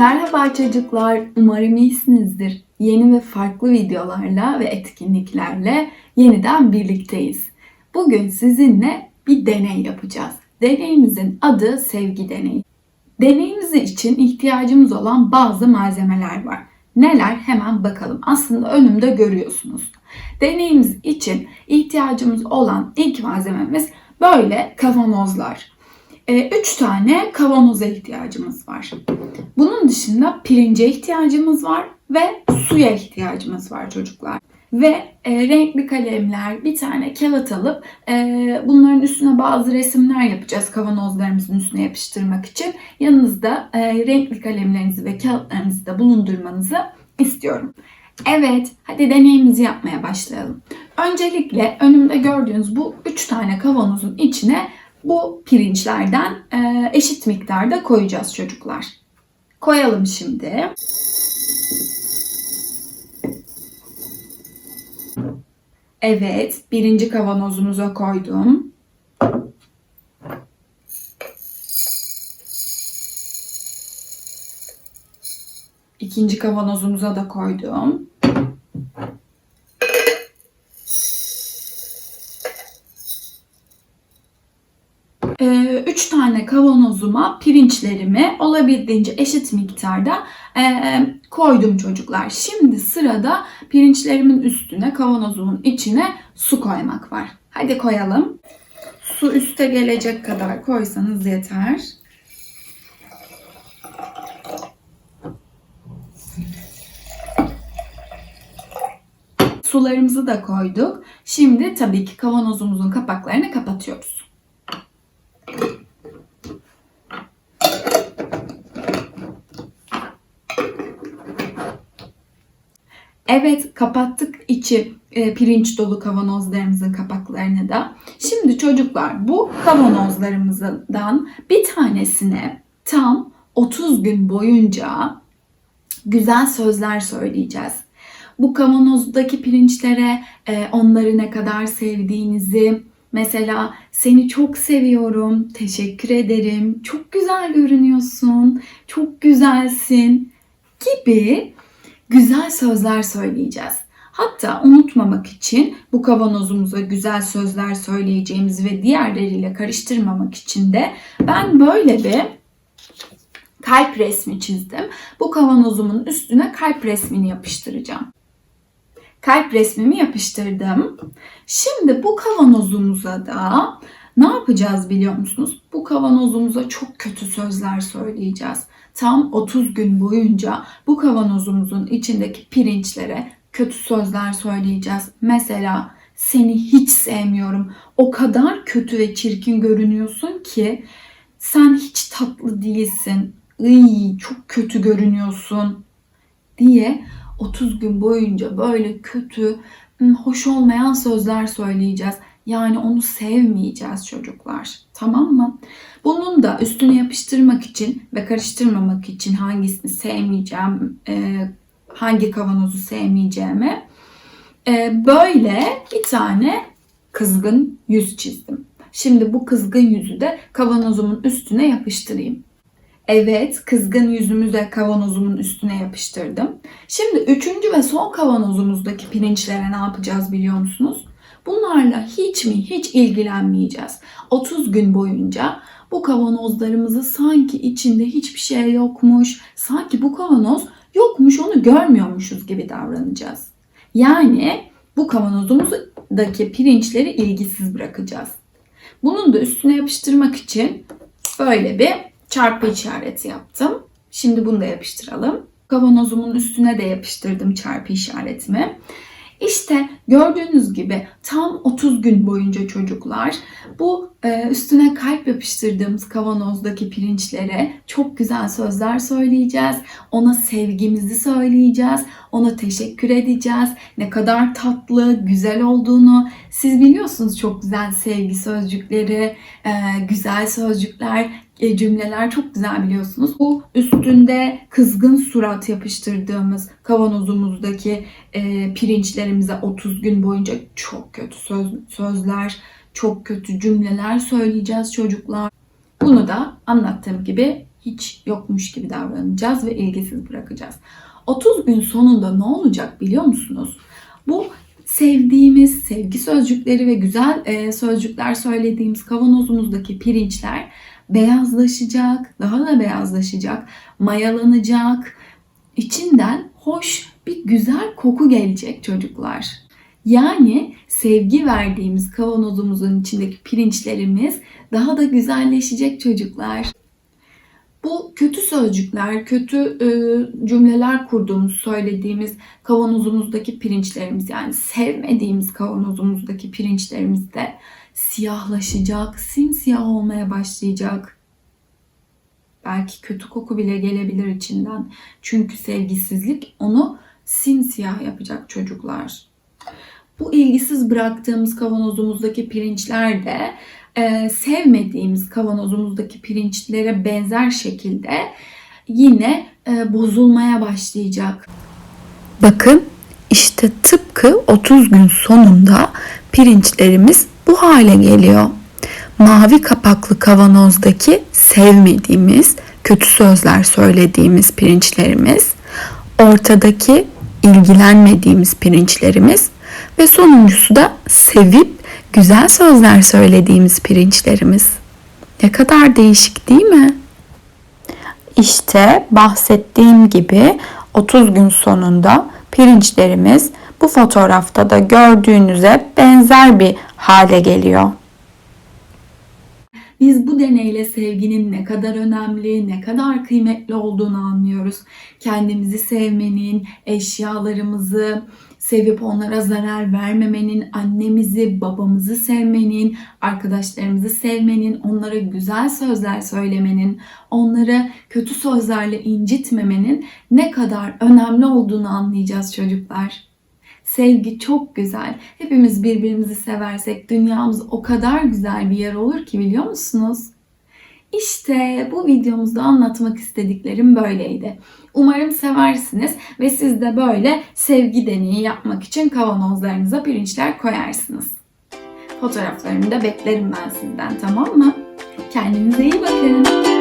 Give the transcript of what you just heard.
Merhaba çocuklar, umarım iyisinizdir. Yeni ve farklı videolarla ve etkinliklerle yeniden birlikteyiz. Bugün sizinle bir deney yapacağız. Deneyimizin adı sevgi deneyi. Deneyimiz için ihtiyacımız olan bazı malzemeler var. Neler hemen bakalım. Aslında önümde görüyorsunuz. Deneyimiz için ihtiyacımız olan ilk malzememiz böyle kavanozlar. 3 tane kavanoza ihtiyacımız var. Bunun dışında pirince ihtiyacımız var ve suya ihtiyacımız var çocuklar. Ve e, renkli kalemler, bir tane kağıt alıp e, bunların üstüne bazı resimler yapacağız kavanozlarımızın üstüne yapıştırmak için. Yanınızda e, renkli kalemlerinizi ve kağıtlarınızı da bulundurmanızı istiyorum. Evet, hadi deneyimizi yapmaya başlayalım. Öncelikle önümde gördüğünüz bu 3 tane kavanozun içine bu pirinçlerden e, eşit miktarda koyacağız çocuklar. Koyalım şimdi. Evet, birinci kavanozumuza koydum. İkinci kavanozumuza da koydum. Ee, üç tane kavanozuma pirinçlerimi olabildiğince eşit miktarda e, koydum çocuklar. Şimdi sırada pirinçlerimin üstüne kavanozumun içine su koymak var. Hadi koyalım. Su üste gelecek kadar koysanız yeter. Sularımızı da koyduk. Şimdi tabii ki kavanozumuzun kapaklarını kapatıyoruz. Evet kapattık içi e, pirinç dolu kavanozlarımızın kapaklarını da. Şimdi çocuklar bu kavanozlarımızdan bir tanesine tam 30 gün boyunca güzel sözler söyleyeceğiz. Bu kavanozdaki pirinçlere e, onları ne kadar sevdiğinizi, mesela seni çok seviyorum, teşekkür ederim, çok güzel görünüyorsun, çok güzelsin gibi güzel sözler söyleyeceğiz. Hatta unutmamak için bu kavanozumuza güzel sözler söyleyeceğimiz ve diğerleriyle karıştırmamak için de ben böyle bir kalp resmi çizdim. Bu kavanozumun üstüne kalp resmini yapıştıracağım. Kalp resmimi yapıştırdım. Şimdi bu kavanozumuza da ne yapacağız biliyor musunuz? Bu kavanozumuza çok kötü sözler söyleyeceğiz. Tam 30 gün boyunca bu kavanozumuzun içindeki pirinçlere kötü sözler söyleyeceğiz. Mesela seni hiç sevmiyorum. O kadar kötü ve çirkin görünüyorsun ki sen hiç tatlı değilsin. Iy, çok kötü görünüyorsun diye 30 gün boyunca böyle kötü, hoş olmayan sözler söyleyeceğiz. Yani onu sevmeyeceğiz çocuklar. Tamam mı? Bunun da üstüne yapıştırmak için ve karıştırmamak için hangisini sevmeyeceğim, e, hangi kavanozu sevmeyeceğimi e, böyle bir tane kızgın yüz çizdim. Şimdi bu kızgın yüzü de kavanozumun üstüne yapıştırayım. Evet, kızgın yüzümü de kavanozumun üstüne yapıştırdım. Şimdi üçüncü ve son kavanozumuzdaki pirinçlere ne yapacağız biliyor musunuz? Bunlarla hiç mi hiç ilgilenmeyeceğiz. 30 gün boyunca bu kavanozlarımızı sanki içinde hiçbir şey yokmuş, sanki bu kavanoz yokmuş onu görmüyormuşuz gibi davranacağız. Yani bu kavanozumuzdaki pirinçleri ilgisiz bırakacağız. Bunun da üstüne yapıştırmak için böyle bir çarpı işareti yaptım. Şimdi bunu da yapıştıralım. Kavanozumun üstüne de yapıştırdım çarpı işaretimi. İşte gördüğünüz gibi tam 30 gün boyunca çocuklar bu e, üstüne kalp yapıştırdığımız kavanozdaki pirinçlere çok güzel sözler söyleyeceğiz. Ona sevgimizi söyleyeceğiz. Ona teşekkür edeceğiz. Ne kadar tatlı, güzel olduğunu. Siz biliyorsunuz çok güzel sevgi sözcükleri, e, güzel sözcükler, cümleler çok güzel biliyorsunuz. Bu üstünde kızgın surat yapıştırdığımız kavanozumuzdaki e, pirinçlerimize 30 gün boyunca çok kötü söz, sözler, çok kötü cümleler söyleyeceğiz çocuklar. Bunu da anlattığım gibi hiç yokmuş gibi davranacağız ve ilgisiz bırakacağız. 30 gün sonunda ne olacak biliyor musunuz? Bu sevdiğimiz sevgi sözcükleri ve güzel e, sözcükler söylediğimiz kavanozumuzdaki pirinçler beyazlaşacak, daha da beyazlaşacak, mayalanacak. İçinden hoş bir güzel koku gelecek çocuklar. Yani sevgi verdiğimiz kavanozumuzun içindeki pirinçlerimiz daha da güzelleşecek çocuklar. Bu kötü sözcükler, kötü e, cümleler kurduğumuz, söylediğimiz kavanozumuzdaki pirinçlerimiz yani sevmediğimiz kavanozumuzdaki pirinçlerimiz de siyahlaşacak, simsiyah olmaya başlayacak. Belki kötü koku bile gelebilir içinden. Çünkü sevgisizlik onu simsiyah yapacak çocuklar. Bu ilgisiz bıraktığımız kavanozumuzdaki pirinçler de e, sevmediğimiz kavanozumuzdaki pirinçlere benzer şekilde yine e, bozulmaya başlayacak. Bakın işte tıpkı 30 gün sonunda pirinçlerimiz bu hale geliyor. Mavi kapaklı kavanozdaki sevmediğimiz, kötü sözler söylediğimiz pirinçlerimiz, ortadaki ilgilenmediğimiz pirinçlerimiz ve sonuncusu da sevip güzel sözler söylediğimiz pirinçlerimiz. Ne kadar değişik değil mi? İşte bahsettiğim gibi 30 gün sonunda pirinçlerimiz bu fotoğrafta da gördüğünüze benzer bir hale geliyor. Biz bu deneyle sevginin ne kadar önemli, ne kadar kıymetli olduğunu anlıyoruz. Kendimizi sevmenin, eşyalarımızı sevip onlara zarar vermemenin, annemizi, babamızı sevmenin, arkadaşlarımızı sevmenin, onlara güzel sözler söylemenin, onları kötü sözlerle incitmemenin ne kadar önemli olduğunu anlayacağız çocuklar. Sevgi çok güzel. Hepimiz birbirimizi seversek dünyamız o kadar güzel bir yer olur ki biliyor musunuz? İşte bu videomuzda anlatmak istediklerim böyleydi. Umarım seversiniz ve siz de böyle sevgi deneyi yapmak için kavanozlarınıza pirinçler koyarsınız. Fotoğraflarımı da beklerim ben sizden tamam mı? Kendinize iyi bakın.